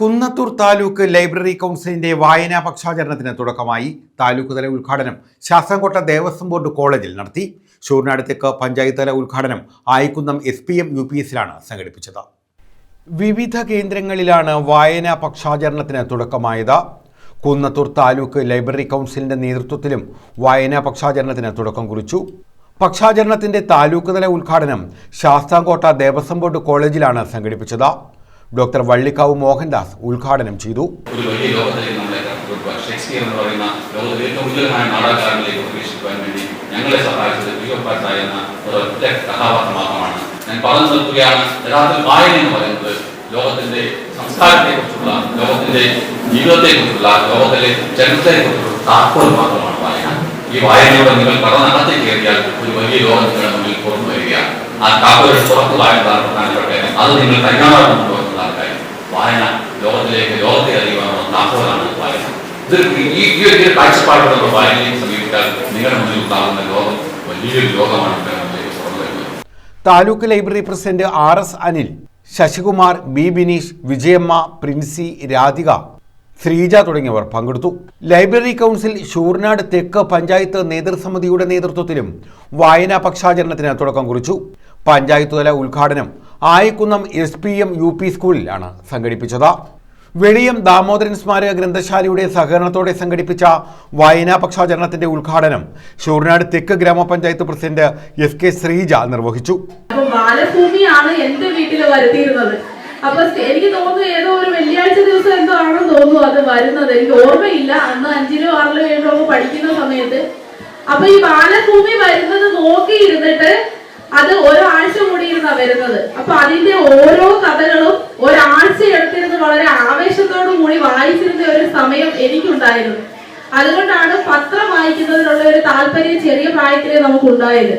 Kunnathur taluk library കൗൺസിലിന്റെ വായനാ പക്ഷാചരണത്തിന് തുടക്കമായി താലൂക്ക് തല ഉദ്ഘാടനം ശാസ്താംകോട്ട ദേവസ്വം ബോർഡ് കോളേജിൽ നടത്തി. ഷൂർനാടത്തേക്ക് തെക്ക് പഞ്ചായത്ത് തല ഉദ്ഘാടനം Ayikkunnam S P M U P എസിലാണ് സംഘടിപ്പിച്ചത്. വിവിധ കേന്ദ്രങ്ങളിലാണ് വായനാ പക്ഷാചരണത്തിന് തുടക്കമായത്. കുന്നത്തൂർ താലൂക്ക് ലൈബ്രറി കൗൺസിലിന്റെ നേതൃത്വത്തിലും വായനാ പക്ഷാചരണത്തിന് തുടക്കം കുറിച്ചു. പക്ഷാചരണത്തിന്റെ താലൂക്ക് തല ഉദ്ഘാടനം ശാസ്താംകോട്ട ദേവസ്വം ബോർഡ് കോളേജിലാണ് സംഘടിപ്പിച്ചത്. ഡോക്ടർ വള്ളിക്കാവ് മോഹൻദാസ് ഉദ്ഘാടനം ചെയ്തു. ഞങ്ങളെ സഹായിച്ചത് ഒരൊറ്റ കഥാപാത്രം മാത്രമാണ്. ഞാൻ പറഞ്ഞു നിർത്തുകയാണ്. യഥാർത്ഥത്തിൽ വായന എന്ന് പറയുന്നത് ലോകത്തിന്റെ സംസ്കാരത്തെ കുറിച്ചുള്ള ലോകത്തിന്റെ ജീവിതത്തെ കുറിച്ചുള്ള ലോകത്തിലെ ചരിത്രത്തെ കുറിച്ചുള്ള താക്കോൽ മാത്രമാണ് വായന. ഈ വായനയോടെ നിങ്ങൾ കടന്നകത്തേക്ക് കയറിയാൽ ഒരു വലിയ ലോകം നിങ്ങളുടെ മുന്നിൽ തുറന്നു വരികയാണ്. ആ താക്കോൽ തുറക്കുന്നതായതാണ് പ്രധാനപ്പെട്ട കാര്യം. അത് നിങ്ങൾ കാര്യം വായന ലോകത്തിലേക്ക് ലോകത്തെ അറിയുവാനുള്ള താക്കോലാണ് വായന. ഇത് ഈ ഒരു കാഴ്ചപ്പാടുള്ള വായനയെ സമീപിച്ചാൽ നിങ്ങളുടെ മുന്നിൽ ഉണ്ടാകുന്ന ലോകം വലിയൊരു ലോകമാണ് taluk library president R S Anil Sasikumar B Bineesh Vijayamma Princy Radhika Sreeja തുടങ്ങിയവർ പങ്കെടുത്തു. ലൈബ്രറി കൗൺസിൽ ഷൂർനാട് തെക്ക് പഞ്ചായത്ത് നേതൃസമിതിയുടെ നേതൃത്വത്തിലും വായനാ പക്ഷാചരണത്തിന് തുടക്കം കുറിച്ചു. പഞ്ചായത്ത് തല ഉദ്ഘാടനം Ayikkunnam S P M U P സ്കൂളിലാണ് സംഘടിപ്പിച്ചത്. വെളിയം ദാമോദരൻ സ്മാരക ഗ്രന്ഥശാലയുടെ സഹകരണത്തോടെ സംഘടിപ്പിച്ച വായനാ പക്ഷാചരണത്തിന്റെ ഉദ്ഘാടനം ഷൂർനാട് തെക്ക് ഗ്രാമപഞ്ചായത്ത് പ്രസിഡന്റ് എസ് കെ ശ്രീജ നിർവഹിച്ചു. ബാലഭൂമിയാണ് എന്റെ വീട്ടിൽ വരുത്തിയിരുന്നത്. അപ്പൊ എനിക്ക് തോന്നുന്നു ഏതോ ഒരു വെള്ളിയാഴ്ച ദിവസം എന്തോ ആണെന്ന് തോന്നുന്നു അത് വരുന്നത്. എനിക്ക് ഓർമ്മയില്ല. അന്ന് അഞ്ചിലോ ആറിലോ ഏഴിലോ പഠിക്കുന്ന സമയത്ത്. അപ്പൊ ഈ ബാലഭൂമി വരുന്നത് നോക്കിയിരുന്നിട്ട് അത് ഒരാഴ്ച കൂടിയിരുന്ന വരുന്നത്. അപ്പൊ അതിന്റെ ഓരോ കഥകളും ഒരാഴ്ച എടുത്തിരുന്ന് വളരെ ആവേശത്തോടു കൂടി വായിച്ചിരുന്ന ഒരു സമയം എനിക്കുണ്ടായിരുന്നു. അതുകൊണ്ടാണ് പത്രം വായിക്കുന്നതിനുള്ള ഒരു താല്പര്യം ചെറിയ പ്രായത്തിലേ നമുക്കുണ്ടായത്.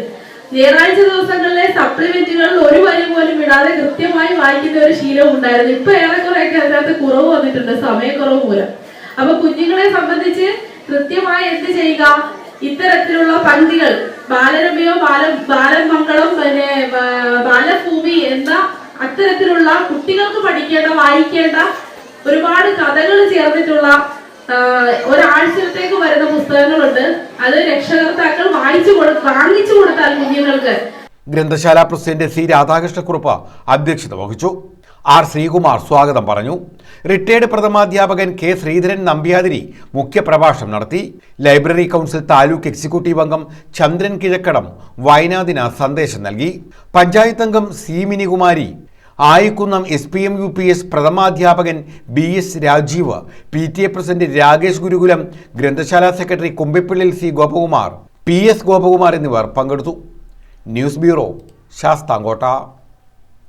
ഞായറാഴ്ച ദിവസങ്ങളിലെ സപ്ലിമെന്റുകളിൽ ഒരു വരി പോലും വിടാതെ കൃത്യമായി വായിക്കുന്ന ഒരു ശീലവും ഉണ്ടായിരുന്നു. ഇപ്പൊ ഏറെക്കുറെയൊക്കെ അതിനകത്ത് കുറവ് വന്നിട്ടുണ്ട് സമയക്കുറവ് മൂലം. അപ്പൊ കുഞ്ഞുങ്ങളെ സംബന്ധിച്ച് കൃത്യമായി എന്ത് ചെയ്യുക? ഇത്തരത്തിലുള്ള പന്തികൾ ബാലരമയോ ബാലം ബാലമംഗളം അത്തരത്തിലുള്ള കുട്ടികൾക്ക് പഠിക്കേണ്ട വായിക്കേണ്ട ഒരുപാട് കഥകൾ ചേർന്നിട്ടുള്ള ഒരാഴ്ചത്തേക്ക് വരുന്ന പുസ്തകങ്ങളുണ്ട്. അത് രക്ഷകർത്താക്കൾ വായിച്ചു കൊടു വാങ്ങിച്ചു കൊടുത്താൽ കുഞ്ഞുങ്ങൾക്ക്. ഗ്രന്ഥശാല പ്രസിഡന്റ് സി രാധാകൃഷ്ണക്കുറുപ്പ് അധ്യക്ഷത വഹിച്ചു. ആർ ശ്രീകുമാർ സ്വാഗതം പറഞ്ഞു. റിട്ടയേർഡ് പ്രഥമാധ്യാപകൻ കെ ശ്രീധരൻ നമ്പ്യാതിരി മുഖ്യപ്രഭാഷണം നടത്തി. ലൈബ്രറി കൗൺസിൽ താലൂക്ക് എക്സിക്യൂട്ടീവ് അംഗം ചന്ദ്രൻ കിഴക്കടം വയനാദിന സന്ദേശം നൽകി. പഞ്ചായത്ത് അംഗം C Minikumari Ayikkunnam S P M U P S പ്രഥമാധ്യാപകൻ B S Rajeev. P T A president Rakesh Gurukulam. ഗ്രന്ഥശാല secretary Kumbippillil C Gopakumar. P S Gopakumar എന്നിവർ പങ്കെടുത്തു. News bureau Sasthamkotta.